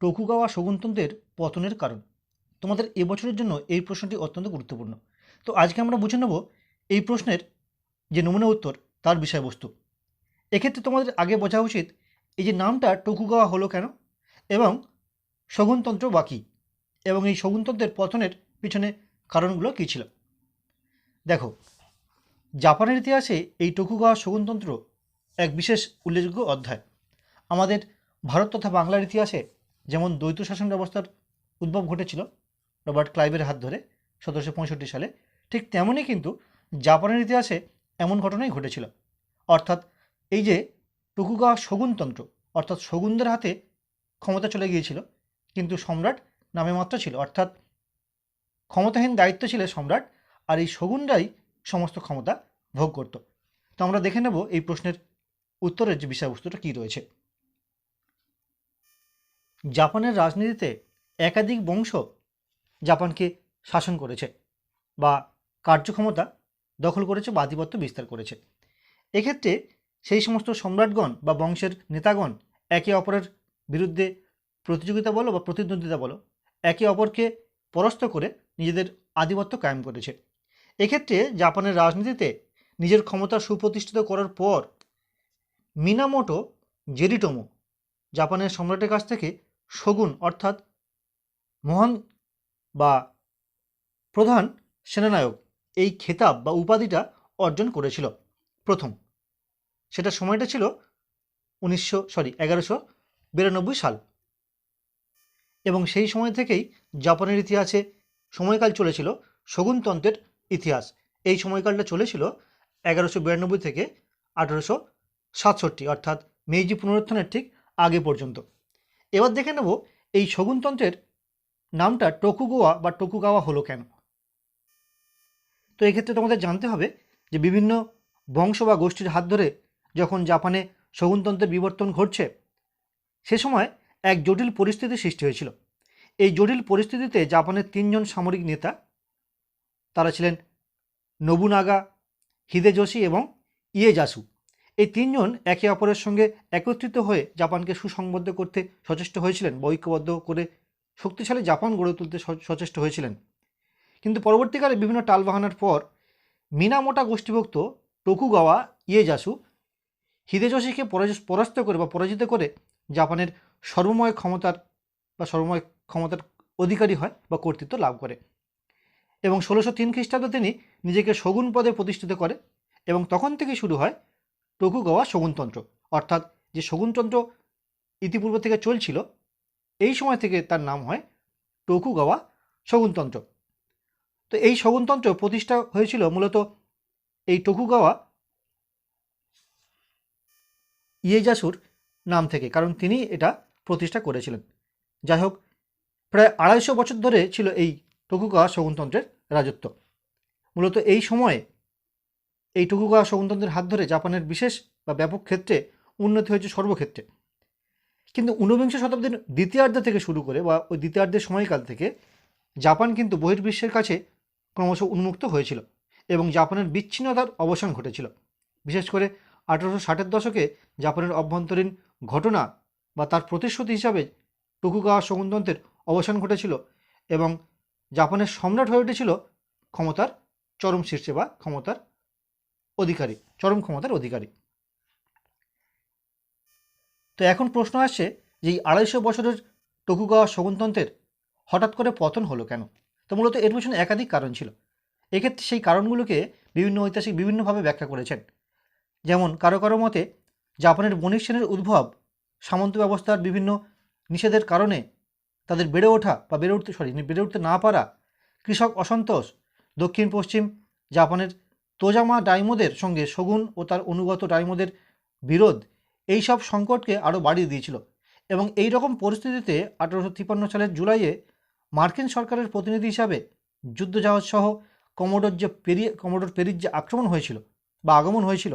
Tokugawa শগুনতন্ত্রের পতনের কারণ। তোমাদের এবছরের জন্য এই প্রশ্নটি অত্যন্ত গুরুত্বপূর্ণ। তো আজকে আমরা বুঝে নেব এই প্রশ্নের যে নমুনা উত্তর, তার বিষয়বস্তু। এক্ষেত্রে তোমাদের আগে বোঝা উচিত এই যে নামটা টোকুগাওয়া হলো কেন এবং শগুনতন্ত্র বাকি এবং এই শগুনতন্ত্রের পতনের পিছনে কারণগুলো কী ছিল? দেখো, জাপানের ইতিহাসে এই টোকুগাওয়া শগুনতন্ত্র এক বিশেষ উল্লেখযোগ্য অধ্যায়। আমাদের ভারত তথা বাংলার ইতিহাসে যেমন দ্বৈত শাসন ব্যবস্থার উদ্ভব ঘটেছিল রবার্ট ক্লাইভের হাত ধরে সতেরোশো পঁয়ষট্টি সালে, ঠিক তেমনই কিন্তু জাপানের ইতিহাসে এমন ঘটনাই ঘটেছিল। অর্থাৎ এই যে টুকুগাওয়া শগুনতন্ত্র, অর্থাৎ শগুনদের হাতে ক্ষমতা চলে গিয়েছিল, কিন্তু সম্রাট নামে মাত্র ছিল। অর্থাৎ ক্ষমতাহীন দায়িত্ব ছিল সম্রাট, আর এই শগুনরাই সমস্ত ক্ষমতা ভোগ করত। তো আমরা দেখে নেব এই প্রশ্নের উত্তরের যে বিষয়বস্তুটা কী রয়েছে। জাপানের রাজনীতিতে একাধিক বংশ জাপানকে শাসন করেছে বা কার্যক্ষমতা দখল করেছে বা আধিপত্য বিস্তার করেছে। এক্ষেত্রে সেই সমস্ত সম্রাটগণ বা বংশের নেতাগণ একে অপরের বিরুদ্ধে প্রতিযোগিতা বলো বা প্রতিদ্বন্দ্বিতা বলো, একে অপরকে পরাস্ত করে নিজেদের আধিপত্য কায়েম করেছে। এক্ষেত্রে জাপানের রাজনীতিতে নিজের ক্ষমতা সুপ্রতিষ্ঠিত করার পর মিনামোটো জেরিটোমো জাপানের সম্রাটের কাছ থেকে শগুন, অর্থাৎ মহান বা প্রধান সেনানায়ক এই খেতাব বা উপাধিটা অর্জন করেছিল। প্রথম সেটা সময়টা ছিল উনিশশো, সরি, এগারোশো বিরানব্বই সাল। এবং সেই সময় থেকেই জাপানের ইতিহাসে সময়কাল চলেছিল শগুনতন্ত্রের ইতিহাস। এই সময়কালটা চলেছিল এগারোশো বিরানব্বই থেকে আঠেরোশো সাতষট্টি, অর্থাৎ মেইজি পুনরুত্থানের ঠিক আগে পর্যন্ত। এবার দেখে নেব এই শগুনতন্ত্রের নামটা টোকুগোয়া বা টোকুগাওয়া হলো কেন? তো এক্ষেত্রে তোমাদের জানতে হবে যে বিভিন্ন বংশ বা গোষ্ঠীর হাত ধরে যখন জাপানে শগুনতন্ত্রের বিবর্তন ঘটছে, সে সময় এক জটিল পরিস্থিতি সৃষ্টি হয়েছিল। এই জটিল পরিস্থিতিতে জাপানের তিনজন সামরিক নেতা, তারা ছিলেন নবুনাগা, হিদেজোশি এবং ইয়ে ইয়েজাসু। এই তিনজন একে অপরের সঙ্গে একত্রিত হয়ে জাপানকে সুসংবদ্ধ করতে সচেষ্ট হয়েছিলেন বা ঐক্যবদ্ধ করে শক্তিশালী জাপান গড়ে তুলতে সচেষ্ট হয়েছিলেন। কিন্তু পরবর্তীকালে বিভিন্ন টালবাহানার পর মিনামোটা গোষ্ঠীভুক্ত টোকুগাওয়া ইয়েজাসু হিদেজোশিকে পরাস্ত করে বা পরাজিত করে জাপানের সর্বময় ক্ষমতার বা সর্বময় ক্ষমতার অধিকারী হয় বা কর্তৃত্ব লাভ করে এবং ষোলোশো তিন খ্রিস্টাব্দে তিনি নিজেকে শগুন পদে প্রতিষ্ঠিত করে এবং তখন থেকে শুরু হয় টকুগাওয়া শগুনতন্ত্র। অর্থাৎ যে শগুনতন্ত্র ইতিপূর্ব থেকে চলছিল, এই সময় থেকে তার নাম হয় টকুগাওয়া শগুনতন্ত্র। তো এই শগুনতন্ত্র প্রতিষ্ঠা হয়েছিল মূলত এই টকুগাওয়া ইয়েজাসুর নাম থেকে, কারণ তিনি এটা প্রতিষ্ঠা করেছিলেন। যাই হোক, প্রায় আড়াইশো বছর ধরে ছিল এই টকুগাওয়া শগুনতন্ত্রের রাজত্ব। মূলত এই সময়ে এই টকুগাওয়া শগুনতন্ত্রের হাত ধরে জাপানের বিশেষ বা ব্যাপক ক্ষেত্রে উন্নতি হয়েছে সর্বক্ষেত্রে। কিন্তু ঊনবিংশ শতাব্দীর দ্বিতীয়ার্ধ থেকে শুরু করে বা ওই দ্বিতীয়ার্ধের সময়কাল থেকে জাপান কিন্তু বহির্বিশ্বের কাছে ক্রমশ উন্মুক্ত হয়েছিল এবং জাপানের বিচ্ছিন্নতার অবসান ঘটেছিল। বিশেষ করে আঠেরোশো ষাটের দশকে জাপানের অভ্যন্তরীণ ঘটনা বা তার প্রতিশ্রুতি হিসাবে টকুগাওয়া শগুনতন্ত্রের অবসান ঘটেছিল এবং জাপানের সম্রাট হয়ে উঠেছিল ক্ষমতার চরম শীর্ষে বা ক্ষমতার অধিকারী, চরম ক্ষমতার অধিকারী। তো এখন প্রশ্ন আসছে যে এই আড়াইশো বছরের টকুগাওয়া শগুনতন্ত্রের হঠাৎ করে পতন হলো কেন? তো মূলত এর পেছনে একাধিক কারণ ছিল। এক্ষেত্রে সেই কারণগুলোকে বিভিন্ন ঐতিহাসিক বিভিন্নভাবে ব্যাখ্যা করেছেন। যেমন, কারও কারও মতে জাপানের বণিক শ্রেণির উদ্ভব সামন্ত ব্যবস্থার বিভিন্ন নিষেধের কারণে তাদের বেড়ে ওঠা বা বেড়ে উঠতে সরি বেড়ে উঠতে না পারা কৃষক অসন্তোষ দক্ষিণ পশ্চিম জাপানের তোজামা ডাইমোদের সঙ্গে শগুন ও তার অনুগত ডাইমোদের বিরোধ, এই সব সংকটকে আরও বাড়িয়ে দিয়েছিল এবং এই রকম পরিস্থিতিতে আঠারোশো তিপ্পান্ন সালের জুলাইয়ে মার্কিন সরকারের প্রতিনিধি হিসাবে যুদ্ধজাহাজ সহ কমোডোর যে পেরিয়ে কমোডোর পেরির যে আক্রমণ হয়েছিল বা আগমন হয়েছিল,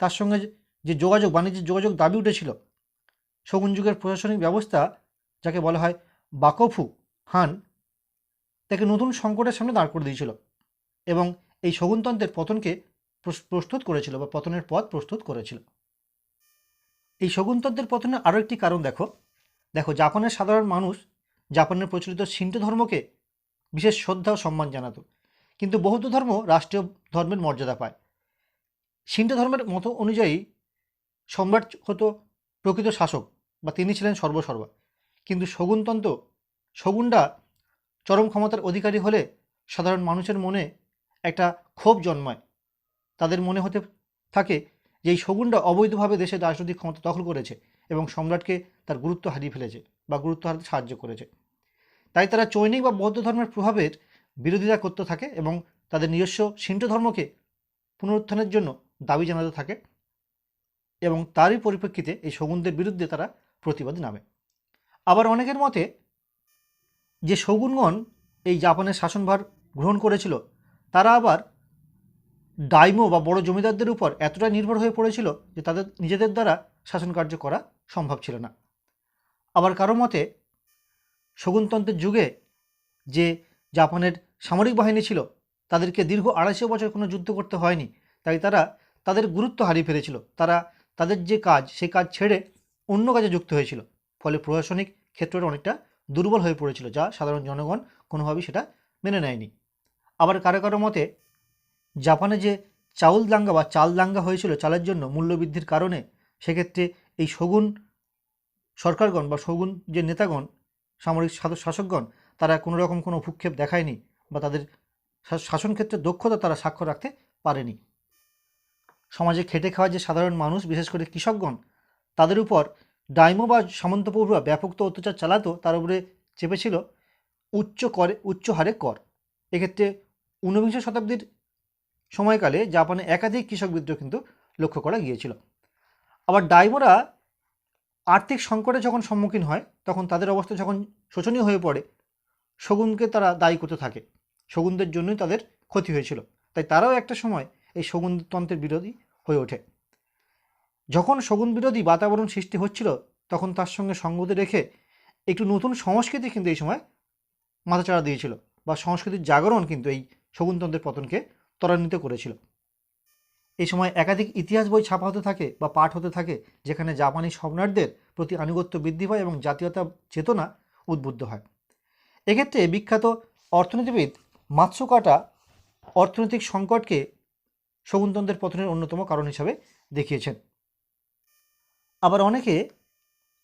তার সঙ্গে যে যোগাযোগ, বাণিজ্যিক যোগাযোগ দাবি উঠেছিল, শগুন যুগের প্রশাসনিক ব্যবস্থা, যাকে বলা হয় বাকফু হান তাকে নতুন সংকটের সামনে দাঁড় করে দিয়েছিল এবং এই শগুনতন্ত্রের পতনকে প্রস্তুত করেছিল বা পতনের পথ প্রস্তুত করেছিল। এই শগুনতন্ত্রের পতনের আরও একটি কারণ দেখো। দেখো, জাপানের সাধারণ মানুষ জাপানের প্রচলিত শিন্টো ধর্মকে বিশেষ শ্রদ্ধা ও সম্মান জানাতো। কিন্তু বৌদ্ধ ধর্ম রাষ্ট্রীয় ধর্মের মর্যাদা পায়। শিন্টো ধর্মের মতো অনুযায়ী সম্রাট হতো প্রকৃত শাসক বা তিনি ছিলেন সর্বসর্বা। কিন্তু শগুনতন্ত্র, শগুনরা চরম ক্ষমতার অধিকারী হলে সাধারণ মানুষের মনে একটা ক্ষোভ জন্মায়। তাদের মনে হতে থাকে যে এই শগুনরা অবৈধভাবে দেশের রাজনৈতিক ক্ষমতা দখল করেছে এবং সম্রাটকে তার গুরুত্ব হারিয়ে ফেলেছে বা গুরুত্ব হারাতে সাহায্য করেছে। তাই তারা চৈনিক বা বৌদ্ধ ধর্মের প্রভাবের বিরোধিতা করতে থাকে এবং তাদের নিজস্ব সিন্টো ধর্মকে পুনরুত্থানের জন্য দাবি জানাতে থাকে এবং তারই পরিপ্রেক্ষিতে এই শগুনদের বিরুদ্ধে তারা প্রতিবাদে নামে। আবার অনেকের মতে যে শগুনগণ এই জাপানের শাসনভার গ্রহণ করেছিল তারা আবার ডাইমো বা বড় জমিদারদের উপর এতটা নির্ভর হয়ে পড়েছিল যে তাদের নিজেদের দ্বারা শাসন কার্য করা সম্ভব ছিল না। আবার কারও মতে, শগুনতন্ত্রের যুগে যে জাপানের সামরিক বাহিনী ছিল, তাদেরকে দীর্ঘ আড়াইশো বছর কোনো যুদ্ধ করতে হয়নি, তাই তারা তাদের গুরুত্ব হারিয়ে ফেলেছিল। তারা তাদের যে কাজ সেই কাজ ছেড়ে অন্য কাজে যুক্ত হয়েছিল, ফলে প্রশাসনিক ক্ষেত্রটা অনেকটা দুর্বল হয়ে পড়েছিল, যা সাধারণ জনগণ কোনোভাবেই সেটা মেনে নেয়নি। আবার কারও কারও মতে, জাপানে যে চাউল দাঙ্গা বা চাল দাঙ্গা হয়েছিল চালের জন্য মূল্যবৃদ্ধির কারণে, সেক্ষেত্রে এই শগুন সরকারগণ বা শগুন যে নেতাগণ, সামরিক শাসকগণ, তারা কোনো রকম কোনো ভূক্ষেপ দেখায়নি বা তাদের শাসন ক্ষেত্রে দক্ষতা তারা সাক্ষ্য রাখতে পারেনি। সমাজে খেটে খাওয়া যে সাধারণ মানুষ, বিশেষ করে কৃষকগণ, তাদের উপর ডাইমো বা সামন্তপৌরুয়া ব্যাপক তো অত্যাচার চালাতো, তার উপরে চেপেছিল উচ্চ করে, উচ্চ হারে কর। এক্ষেত্রে ঊনবিংশ শতাব্দীর সময়কালে জাপানে একাধিক কৃষক বিদ্রোহ কিন্তু লক্ষ্য করা গিয়েছিল। আবার ডাইমোরা আর্থিক সংকটে যখন সম্মুখীন হয়, তখন তাদের অবস্থা যখন শোচনীয় হয়ে পড়ে, শগুনকে তারা দায়ী করতে থাকে। শগুনদের জন্যই তাদের ক্ষতি হয়েছিল। তাই তারাও একটা সময় এই শগুনতন্ত্রের বিরোধী হয়ে ওঠে। যখন শগুন বিরোধী বাতাবরণ সৃষ্টি হচ্ছিল, তখন তার সঙ্গে সঙ্গতি রেখে একটু নতুন সংস্কৃতি কিন্তু এই সময় মাথাচাড়া দিয়েছিল বা সংস্কৃতির জাগরণ কিন্তু এই শগুনতন্ত্রের পতনকে ত্বরান্বিত করেছিল। এই সময় একাধিক ইতিহাস বই ছাপা হতে থাকে বা পাঠ হতে থাকে, যেখানে জাপানি সম্রাটদের প্রতি আনুগত্য বৃদ্ধি পায় এবং জাতীয়তা চেতনা উদ্বুদ্ধ হয়। এক্ষেত্রে বিখ্যাত অর্থনীতিবিদ মাতসুকাটা অর্থনৈতিক সংকটকে শগুনতন্ত্রের পতনের অন্যতম কারণ হিসাবে দেখিয়েছেন। আবার অনেকে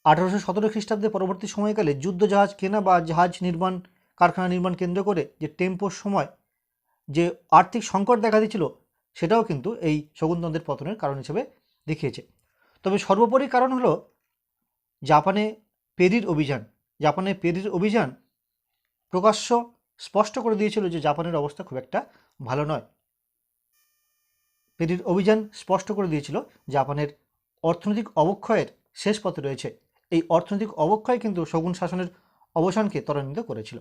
আঠারোশো সতেরো খ্রিস্টাব্দে পরবর্তী সময়কালে যুদ্ধ জাহাজ কেনা বা জাহাজ নির্মাণ, কারখানা নির্মাণ কেন্দ্র করে যে টেম্পোর সময় যে আর্থিক সংকট দেখা দিয়েছিল, সেটাও কিন্তু এই শগুনতন্ত্রের পতনের কারণ হিসেবে দেখিয়েছে। তবে সর্বোপরি কারণ হলো জাপানে পেরির অভিযান। জাপানে পেরির অভিযান প্রকাশ্য স্পষ্ট করে দিয়েছিল যে জাপানের অবস্থা খুব একটা ভালো নয়। পেরির অভিযান স্পষ্ট করে দিয়েছিল জাপানের অর্থনৈতিক অবক্ষয়ের শেষ পথে রয়েছে। এই অর্থনৈতিক অবক্ষয় কিন্তু শগুন শাসনের অবসানকে ত্বরান্বিত করেছিল।